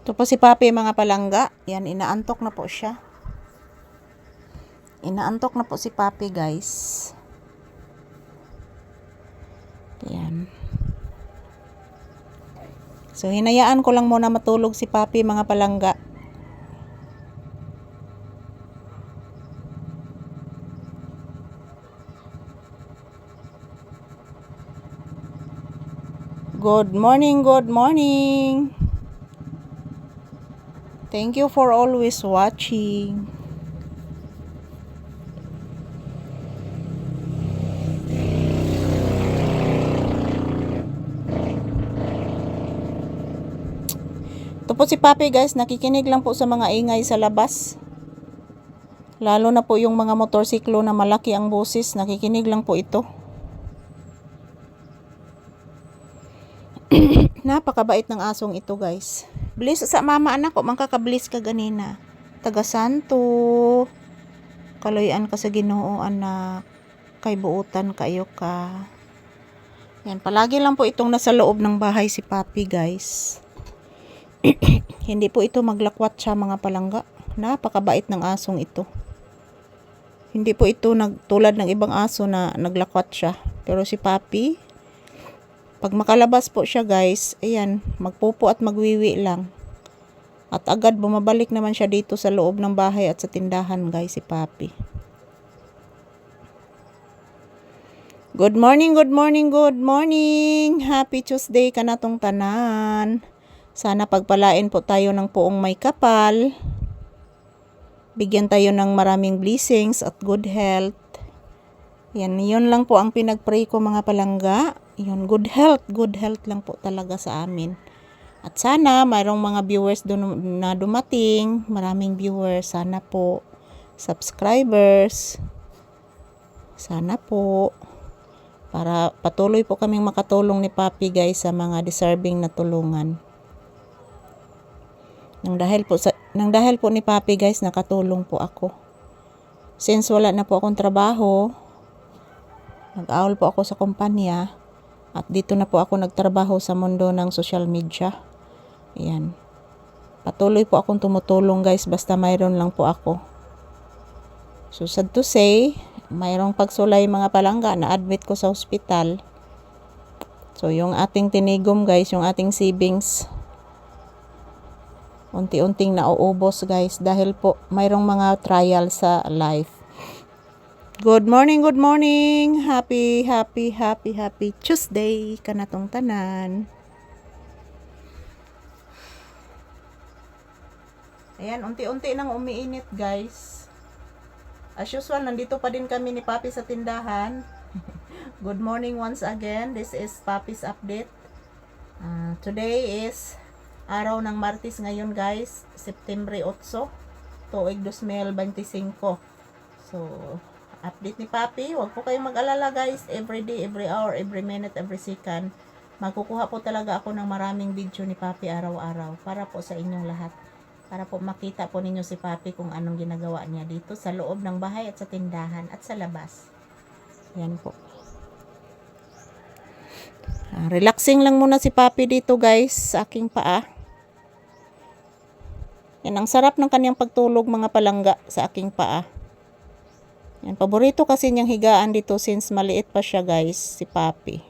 Ito po si Papi mga palangga. Yan, inaantok na po siya. Inaantok na po si Papi guys. Yan. So, hinayaan ko lang muna matulog si Papi mga palangga. Good morning, good morning. Thank you for always watching. Ito po si Papi guys, nakikinig lang po sa mga ingay sa labas. Lalo na po yung mga motorsiklo na malaki ang boses, nakikinig lang po ito. Napakabait ng asong ito guys. Bilis sa mama anak ko, mangkakabilis ka ganina. Taga Santo. Kaloyan ka sa ginoo anak. Kay buutan kayo ka. Yan, palagi lang po itong nasa loob ng bahay si Papi guys. Hindi po ito maglakwat siya mga palangga. Napakabait ng asong ito. Hindi po ito nag, tulad ng ibang aso na naglakwat siya. Pero si Papi, pag makalabas po siya guys, ayan, magpupo at magwiwi lang. At agad bumabalik naman siya dito sa loob ng bahay at sa tindahan guys si Papi. Good morning, good morning, good morning. Happy Tuesday ka na tong tanan. Sana pagpalain po tayo ng poong may kapal. Bigyan tayo ng maraming blessings at good health. Yan, yun lang po ang pinagpray ko mga palangga. Yun, good health, good health lang po talaga sa amin. At sana mayroong mga viewers dun na dumating, maraming viewers, sana po subscribers. Sana po para patuloy po kaming makatulong ni Papi guys sa mga deserving na tulungan. Nang dahil po sa nang dahil po ni Papi guys nakatulong po ako. Since wala na po akong trabaho, nag-awl po ako sa kumpanya at dito na po ako nagtrabaho sa mundo ng social media. Ayan. Patuloy po akong tumutulong guys basta mayroon lang po ako. So sad to say, mayroong pagsulay mga palangga na admit ko sa ospital. So yung ating tinigom guys, yung ating savings unti-unting nauubos guys dahil po mayroong mga trial sa life. Good morning, good morning. Happy, happy, happy, happy Tuesday kanatong tanan. Ayan, unti-unti nang umiinit guys. As usual, nandito pa din kami ni Papi sa tindahan. Good morning once again. This is Papi's update. Uh, today is araw ng Martes ngayon guys, September 8, tuig 2025. So, update ni Papi. Huwag po kayong mag-alala guys. Every day, every hour, every minute, every second. Magkukuha po talaga ako ng maraming video ni Papi araw-araw para po sa inyong lahat. Para po makita po ninyo si Papi kung anong ginagawa niya dito sa loob ng bahay at sa tindahan at sa labas. Yan po. Ah, relaxing lang muna si Papi dito guys sa aking paa. Yan, ang sarap ng kanyang pagtulog mga palangga sa aking paa. Yan, paborito kasi niyang higaan dito since maliit pa siya guys, si Papi.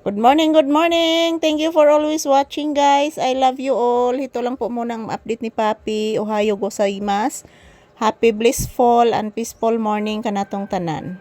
Good morning, good morning. Thank you for always watching guys. I love you all. Ito lang po muna ang update ni Papi. Ohayo gozaimasu. Happy blissful and peaceful morning kanatong tanan.